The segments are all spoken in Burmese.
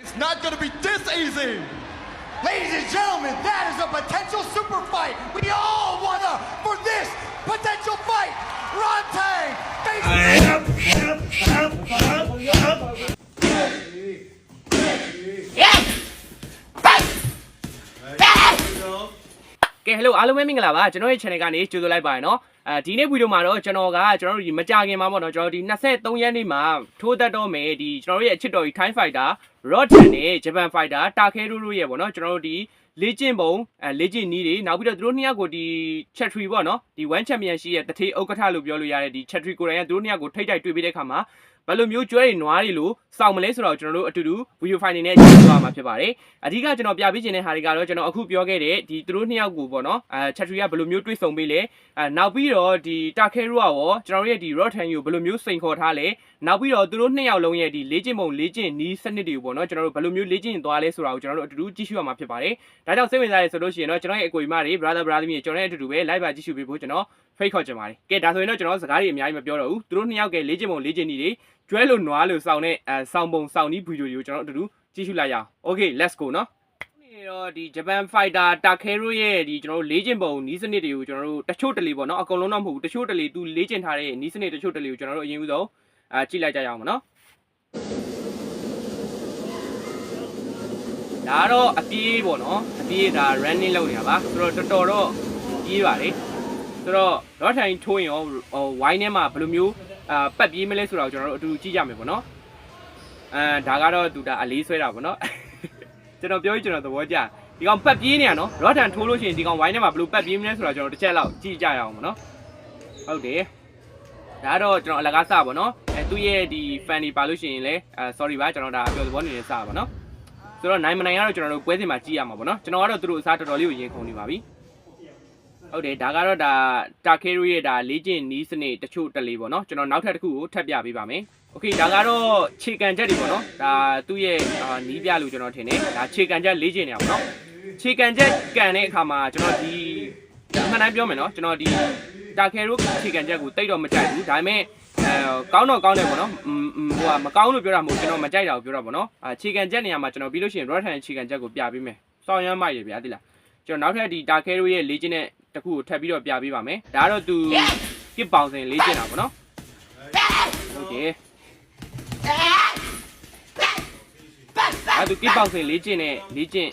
It's not going to be this easy. Ladies and gentlemen, that is a potential super fight. We all want to for this potential fight. Ron Tang facing ကဲ hello အားလုံးပဲမင်္ဂလာပါကျွန်တော်ရဲ့ channel ကနေကြိုဆိုလိုက်ပါရနော်အဲဒီနေ့ဗီဒီယိုမှာတော့ကျွန်တော်ကကျွန်တော်တို့ဒီမကြခင်မှာပေါ့နော်ကျွန်တော်ဒီ23ရက်နေ့မှာထိုးသက်တော့မယ်ဒီကျွန်တော်တို့ရဲ့အချစ်တော်ကြီး Thai Fighter Rodan နဲ့ Japan Fighter Takeru တို့ရဲ့ပေါ့နော်ကျွန်တော်တို့ဒီလေ့ကျင့်ပုံအဲလေ့ကျင့်နည်းတွေနောက်ပြီးတော့သူတို့နှစ်ယောက်ကိုဒီ Chatry ပေါ့နော်ဒီ One Champion ရှိရဲ့တထေးဥက္ကဋ္ဌလို့ပြောလို့ရတဲ့ဒီ Chatry ကိုယ်တိုင်ကသူတို့နှစ်ယောက်ကိုထိတ်တိုက်တွေ့ပြီးတဲ့အခါမှာဘယ်လိုမျိုးကျွဲတွေနွားတွေလို့စောင့်မလဲဆိုတော့ကျွန်တော်တို့အတူတူဗီဒီယိုဖိုင်နေနဲ့ကြည့်သွားမှာဖြစ်ပါတယ်အဓိကကျွန်တော်ပြပေးခြင်းတဲ့ဟာတွေကတော့ကျွန်တော်အခုပြောခဲ့တဲ့ဒီသူတို့နှစ်ယောက်ကိုပေါ့နော်အဲ Chatry ကဘယ်လိုမျိုးတွေ့ဆုံပေးလဲအဲနောက်ပြီးတော့ဒီ Takeru ကရောကျွန်တော်တို့ရဲ့ဒီ Rotan ကိုဘယ်လိုမျိုးစိန်ခေါ်ထားလဲနောက်ပြီးတော့သူတို့နှစ်ယောက်လုံးရဲ့ဒီလေ့ကျင့်ပုံလေ့ကျင့်နီးစနစ်တွေကိုပေါ့နော်ကျွန်တော်တို့ဘယ်လိုမျိုးလေ့ကျင့်သွားလဲဆိုတာကိုကျွန်တော်တို့အတူတူကြည့်ရှုရမှာဖြစ်ပါတယ်ဒါကြောင့်စိတ်ဝင်စားရဆိုလို့ရှိရင်တော့ကျွန်တော်ရဲ့အကိုကြီးမတွေ brother brother မြေကျွန်တော်ရဲ့အတူတူပဲ live ပါကြည့်ရှုပေးဖို့ကျွန်တော်ဖိတ်ခေါ်ချင်ပါတယ်ကဲဒါဆိုရင်တော့ကျွန်တော်စကားတွေအများကြီးမပြောတော့ဘူးသူတို့နှစ်ယောက်ကလေ့ကျင့်ပုံလေ့ကျင့်နည်းတွေကျွဲလို့နွားလို့စောင်းတဲ့အဲစောင်းပုံစောင်းနီးဗီဒီယိုတွေကိုကျွန်တော်အတူတူကြည့်ရှုလိုက်ရအောင် okay let's go နော်နေတော့ဒီ Japan Fighter Takeru ရဲ့ဒီကျွန်တော်တို့လေ့ကျင့်ပုံနီးစနစ်တွေကိုကျွန်တော်တို့တချို့တလေပေါ့နော်အကုန်လုံးတော့မဟုတ်ဘူးတချို့တလေသူလေ့ကျင့်ထားတဲ့နီးစနစ်တချို့တလေကိုကျွန်တော်တို့အရင်ဦးဆုံးအဲကြည့်လိုက်ကြရအောင်မနော် ဒါတော့အပြေးပေါ့နော်အပြေးဒါ running လုပ်နေတာပါဆိုတော့တော်တော်တော့ပြေးပါလေဆိုတော့တော့ထိုင်ထိုးရင်ရောဟို wine ထဲမှာဘယ်လိုမျိုးအာပတ်ပြေးမလဲဆိုတော့ကျွန်တော်တို့အတူတူကြည့်ကြမယ်ပေါ့နော်အဲဒါကတော့သူဒါအလေးဆွဲတာပေါ့နော်ကျွန်တော်ပြောရင်ကျွန်တော်သဘောကျဒီကောင်ပတ်ပြေးနေရနော်ရော့တန်ထိုးလို့ရှိရင်ဒီကောင်ဝိုင်းထဲမှာဘယ်လိုပတ်ပြေးမလဲဆိုတော့ကျွန်တော်တစ်ချက်လောက်ကြည့်ကြရအောင်ပေါ့နော်ဟုတ်တယ်ဒါတော့ကျွန်တော်အလကားစပါနော်အဲသူ့ရဲ့ဒီ fan တွေပါလို့ရှိရင်လည်းအဲ sorry ပါကျွန်တော်ဒါအပြောသဘောနေနေစပါနော် ဆိုတော့နိုင်မနိုင်ကတော့ကျွန်တော်တို့ပွဲစဉ်မှာကြည့်ရမှာပေါ့နော်ကျွန်တော်ကတော့သူတို့အစားတော်တော်လေးကိုရင်ခုန်နေပါပြီဟုတ်တယ်ဒါကတော့ဒါတာကေရီရဲ့ဒါလေးကျင်နီးစနစ်တချို့တလေပေါ့နော်ကျွန်တော်နောက်ထပ်တစ်ခုကိုထပ်ပြပေးပါမယ်โอเคဒါကတော့ခြေကန်ချက်တွေပေါ့နော်ဒါသူ့ရဲ့အာနီးပြလို့ကျွန်တော်ထင်တယ်ဒါခြေကန်ချက်လေးကျင်နေအောင်ပေါ့နော်ခြေကန်ချက်ကန်တဲ့အခါမှာကျွန်တော်ဒီဒါအမှန်တိုင်းပြောမယ်နော်ကျွန်တော်ဒီတာကေရိုခြေကန်ချက်ကိုတိတ်တော့မကြိုက်ဘူးဒါပေမဲ့ အဲကောင်းတော့ကောင်းတယ်ပေါ့နော်อืมဟိုကမကောင်းလို့ပြောတာမဟုတ်ကျွန်တော်မကြိုက်တာကိုပြောတာပေါ့နော်အာခြေကန်ချက်နေရာမှာကျွန်တော်ပြီးလို့ရှိရင် Rotan ခြေကန်ချက်ကိုပြပေးမယ်စောင်းရမ်းမိုက်ရဗျာတိလားကျွန်တော်နောက်ထပ်ဒီတာကေရိုရဲ့လေးကျင်တဲ့တစ်ခုကိုထပ်ပြီးတော့ပြပေးပါမယ်ဒါကတော့သူကစ်ပေါင်စင်လေးကျင်တာပေါ့နော်ဟုတ်တယ်အဲ့သူကစ်ပေါင်စင်လေးကျင်နဲ့လေးကျင်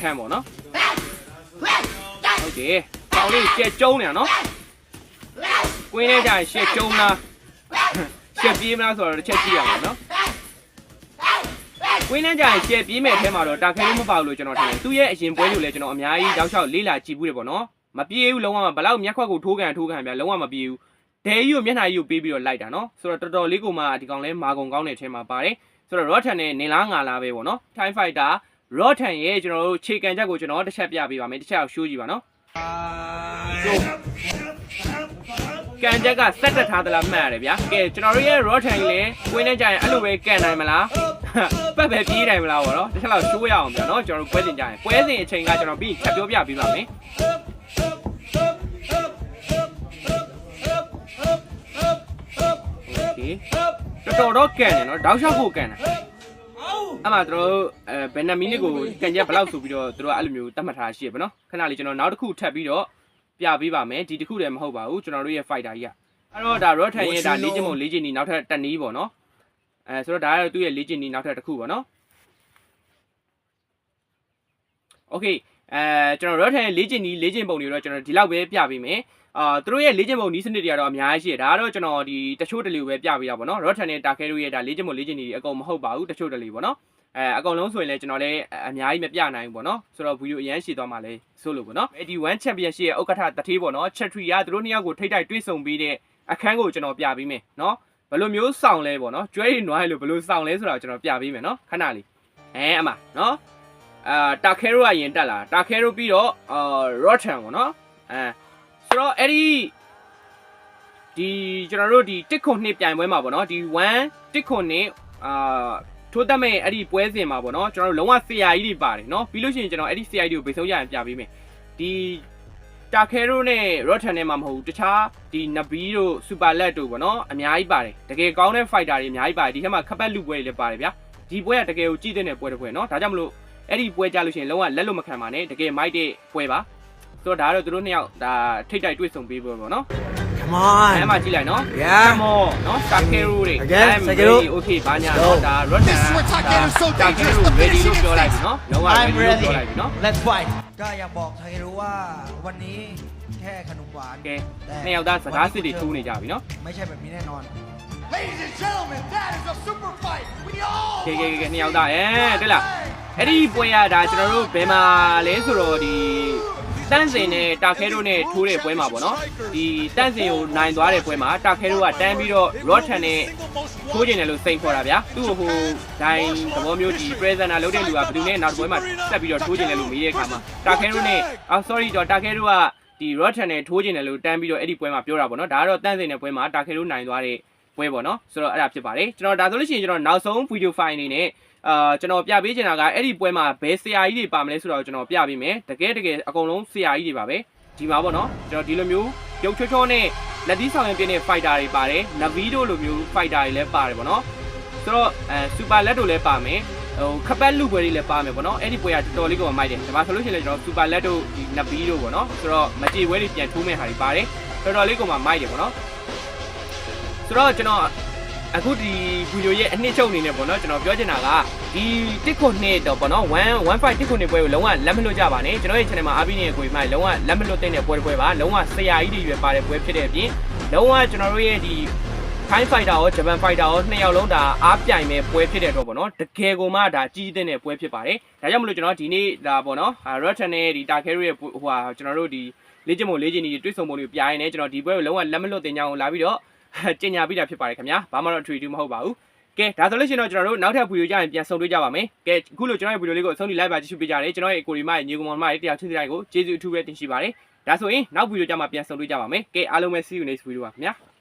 ခံပေါ့နော်ဟုတ်တယ်ပေါင်လေးကျက်ကျုံးနေနော်ကွင်းထဲကျရင်ရှက်ကျုံးလား ရှက်ပြေးမလားဆိုတော့တစ်ချက်ကြည့်ရအောင်နော်ကွင်းထဲကျရင်ရှက်ပြေးမဲ့အထဲမှာတော့တာခဲလေးမပါဘူးလို့ကျွန်တော်ထင်တယ်သူ့ရဲ့အရင်ပွဲကိုလည်းကျွန်တော်အများကြီးတောက်လျှောက်လေးလာကြည့်ဘူးတယ်ပေါ့နော်မပြေးဘူးလုံးဝဘလောက်မျက်ခွက်ကိုထိုးကန်ထိုးကန်ဗျာလုံးဝမပြေးဘူးဒဲကြီးကိုမျက်နှာကြီးကိုပေးပြီးတော့လိုက်တာနော်ဆိုတော့တော်တော်လေးကိုမှဒီကောင်လဲမာကုံကောင်းတဲ့အထဲမှာပါတယ်ဆိုတော့ Rotan နဲ့နေလားငါလားပဲပေါ့နော် Thai Fighter Rotan ရဲ့ကျွန်တော်တို့ခြေကန်ချက်ကိုကျွန်တော်တစ်ချက်ပြပေးပါမယ်တစ်ချက်အောင်ရှိုးကြည့်ပါနော် ကန်ချက်ကဆက်တက်ထားသလားမှန်ရတယ်ဗျာကဲကျွန်တော်တို့ရဲ့ raw tank လည်းဝင်းနေကြရင်အဲ့လိုပဲကန်နိုင်မလားပတ်ပဲပြေးနိုင်မလားပေါ့နော်တစ်ချက်လောက်ရှိုးရအောင်ဗျာနော်ကျွန်တော်တို့ပွဲစဉ်ကြရင်ပွဲစဉ်အချိန်ကကျွန်တော်ပြီးဖြတ်ပြောပြပေးပါမယ်တော်တော်တော့ကန်တယ်နော်တောက်လျှောက်ကိုကန်တယ်အဲ့မှာတို့အဲဘယ်နှမီနစ်ကိုကန်ရက်ဘလောက်ဆိုပြီးတော့တို့ကအဲ့လိုမျိုးတတ်မှတ်ထားရှိရပါနော်ခဏလေးကျွန်တော်နောက်တစ်ခုထပ်ပြီးတော့ ပြပေးပါမယ်ဒီတစ်ခုတည်းမဟုတ်ပါဘူးကျွန်တော်တို့ရဲ့ fighter ကြီးကအဲ့တော့ဒါ rotten ရဲ့ဒါ၄ချင်မုံ၄ချင်နီနောက်ထပ်တစ်နီးပေါ့နော်အဲဆိုတော့ဒါကတော့သူ့ရဲ့၄ချင်နီနောက်ထပ်တစ်ခုပေါ့နော် okay အဲကျွန်တော် rotten ရဲ့၄ချင်နီ၄ချင်ပုံတွေတော့ကျွန်တော်ဒီလောက်ပဲပြပေးမယ်အာသူတို့ရဲ့လေ့ကျင့်ပုံနီးစနစ်တွေကတော့အများကြီးရှိတယ်ဒါကတော့ကျွန်တော်ဒီတချို့တလေပဲပြပေးတာပေါ့နော် rotten နဲ့ target တို့ရဲ့ဒါလေ့ကျင့်ပုံလေ့ကျင့်နေအကုန်မဟုတ်ပါဘူးတချို့တလေပေါ့နော် အဲအကောင်လုံးဆိုရင်လည်းကျွန်တော်လည်းအများကြီးမပြနိုင်ဘူးပေါ့နော်ဆိုတော့ဗီဒီယိုအရန်ရှည်သွားမှလည်းဆိုလို့ပေါ့နော်ဒီ1 championship ရဲ့ဥက္ကဋ္ဌတထေးပေါ့နော် chatry ကသူတို့နှစ်ယောက်ကိုထိတိုက်တွေ့ဆုံပြီးတဲ့အခန်းကိုကျွန်တော်ပြပေးမယ်နော်ဘယ်လိုမျိုးစောင့်လဲပေါ့နော်ကျွဲရည်နွားရည်လို့ဘယ်လိုစောင့်လဲဆိုတာကျွန်တော်ပြပေးမယ်နော်ခဏလေးအဲအမနော်အာတာခဲရိုကရင်တက်လာတာခဲရိုပြီးတော့အာ rotan ပေါ့နော်အဲဆိုတော့အဲ့ဒီဒီကျွန်တော်တို့ဒီတစ်ခွန်နှစ်ပြိုင်ပွဲမှာပေါ့နော်ဒီ1တစ်ခွန်နှစ်အာ ထိုးတက်မဲ့အဲ့ဒီပွဲစဉ်မှာပေါ့နော်ကျွန်တော်တို့လုံးဝဆရာကြီးတွေပါတယ်နော်ပြီးလို့ရှိရင်ကျွန်တော်အဲ့ဒီဆရာကြီးတွေကိုဗိတ်ဆုံးရရင်ပြပေးမယ်ဒီတာခဲတို့နဲ့ရော့ထန်နဲ့မှမဟုတ်တခြားဒီနဘီတို့စူပါလက်တို့ပေါ့နော်အများကြီးပါတယ်တကယ်ကောင်းတဲ့ဖိုက်တာတွေအများကြီးပါတယ်ဒီထဲမှာခပတ်လူပွဲတွေလည်းပါတယ်ဗျာဒီပွဲကတကယ်ကိုကြည့်တဲ့ပွဲတစ်ပွဲနော်ဒါကြောင့်မလို့အဲ့ဒီပွဲကြလို့ရှိရင်လုံးဝလက်လို့မခံပါနဲ့တကယ်မိုက်တဲ့ပွဲပါဆိုတော့ဒါကတော့သူတို့နှစ်ယောက်ဒါထိတ်တိုက်တွေ့ဆုံပေးပွဲပေါ့နော် Come အဲ on မှာကြည့်လိုက်နော် Yeah. Come on နော် Takeru တွေ Again, I'm Takeru. ready okay ဘာညာနော်ဒါ Rotten This is what Takeru's so dangerous, the ready လို့ finishing ပြောလိုက်ပြီနော်လုံးဝ I'm ready လို့ ready ပြောလိုက်ပြီနော် Let's fight ก็อยากบอกไทยรู้ว่าวันนี้แค่ขนมหวาน ကဲနှစ်ယောက်သားစကားစစ်တွေထိုးနေကြပြီနော် ไม่ใช่แบบนี้แน่นอน Ladies and gentlemen, that is a super fight. We all ကဲကဲကဲနှစ်ယောက်သားအဲတွေ့လားအဲ့ဒီပွဲရဒါကျွန်တော်တို့ဘယ်မှာလဲဆိုတော့ဒီ တန့်စင်နဲ့တာခဲတို့နဲ့ထိုးတဲ့ပွဲမှာပေါ့နော်ဒီတန့်စင်ကိုနိုင်သွားတဲ့ပွဲမှာတာခဲတို့ကတန်းပြီးတော့ Rotten နဲ့ထိုးကျင်တယ်လို့စိန်ခေါ်တာဗျာသူ့ကိုဟိုဒိုင်းသဘောမျိုးဒီ presenter လုပ်တဲ့လူကဘယ်သူနဲ့နောက်တစ်ပွဲမှာဆက်ပြီးတော့ထိုးကျင်တယ်လို့မေးတဲ့အခါမှာတာခဲတို့နဲ့အော် sorry တော့တာခဲတို့ကဒီ Rotten နဲ့ထိုးကျင်တယ်လို့တန်းပြီးတော့အဲ့ဒီပွဲမှာပြောတာပေါ့နော်ဒါကတော့တန့်စင်တဲ့ပွဲမှာတာခဲတို့နိုင်သွားတဲ့ပွဲပေါ့နော်ဆိုတော့အဲ့ဒါဖြစ်ပါတယ်ကျွန်တော်ဒါဆိုလို့ရှိရင်ကျွန်တော်နောက်ဆုံး video file အနေနဲ့ အာကျွန်တော်ပြပေးချင်တာကအဲ့ဒီပွဲမှာဘယ်ဆရာကြီးတွေပါမလဲဆိုတော့ကျွန်တော်ပြပေးမယ်တကယ်တကယ်အကုန်လုံးဆရာကြီးတွေပါပဲဒီမှာပေါ့နော်ကျွန်တော်ဒီလိုမျိုးရုပ်ချောချောနဲ့လက်သီးဆောင်ရင်ပြင်းတဲ့ fighter တွေပါတယ်နဗီတို့လိုမျိုး fighter တွေလည်းပါတယ်ပေါ့နော်ဆိုတော့အဲစူပါလက်တို့လည်းပါမယ်ဟိုခပတ်လူပွဲတွေလည်းပါမယ်ပေါ့နော်အဲ့ဒီပွဲကတော်တော်လေးကိုမိုက်တယ်ဒီမှာဆိုလို့ရှိရင်လည်းကျွန်တော်စူပါလက်တို့ဒီနဗီတို့ပေါ့နော်ဆိုတော့မကြေပွဲတွေပြန်ထိုးမဲ့ဟာတွေပါတယ်တော်တော်လေးကိုမှမိုက်တယ်ပေါ့နော်ဆိုတော့ကျွန်တော် အခုဒီဗီဒီယိုရဲ့အနှစ်ချုပ်အနေနဲ့ပေါ့နော်ကျွန်တော်ပြောချင်တာကဒီတစ်ခုနှစ်တော့ပေါ့နော်1 15တစ်ခုနှစ်ပွဲကိုလုံးဝလက်မလွတ်ကြပါနဲ့ကျွန်တော်ရဲ့ channel မှာအားပေးနေတဲ့ကိုကြီးမှလုံးဝလက်မလွတ်တဲ့ပွဲတစ်ပွဲပါလုံးဝဆရာကြီးတွေရွယ်ပါတဲ့ပွဲဖြစ်တဲ့အပြင်လုံးဝကျွန်တော်တို့ရဲ့ဒီ Thai fighter ရော Japan fighter ရောနှစ်ယောက်လုံးဒါအားပြိုင်မဲ့ပွဲဖြစ်တဲ့တော့ပေါ့နော်တကယ်ကိုမှဒါကြီးတဲ့ပွဲဖြစ်ပါတယ်ဒါကြောင့်မလို့ကျွန်တော်ဒီနေ့ဒါပေါ့နော် Rotten နဲ့ဒီ Takeru ရဲ့ဟိုဟာကျွန်တော်တို့ဒီလေ့ကျင့်ပုံလေ့ကျင့်နည်းတွေတွေ့ဆုံပုံတွေကိုပြရင်းနဲ့ကျွန်တော်ဒီပွဲကိုလုံးဝလက်မလွတ်တင်ကြအောင်လာပြီးတော့ ကျင်ညာပြီးတာဖြစ်ပါတယ်ခင်ဗျာဘာမှတော့ trade မဟုတ်ပါဘူးကဲဒါဆိုလို့ရှိရင်တော့ကျွန်တော်တို့နောက်ထပ်ဗီဒီယိုကြရင်ပြန်ဆုံတွေ့ကြပါမယ်ကဲအခုလိုကျွန်တော်ရဲ့ဗီဒီယိုလေးကိုအဆုံးထိ live ပါကြည့်ရှုပေးကြတယ်ကျွန်တော်ရဲ့ကိုရီမရဲ့ညီကောင်မရဲ့တရားချင်းတိုင်းကိုကျေးဇူးအထူးပဲတင်ရှိပါတယ်ဒါဆိုရင်နောက်ဗီဒီယိုကြမှာပြန်ဆုံတွေ့ကြပါမယ်ကဲအားလုံးပဲ see you next video ပါခင်ဗျာ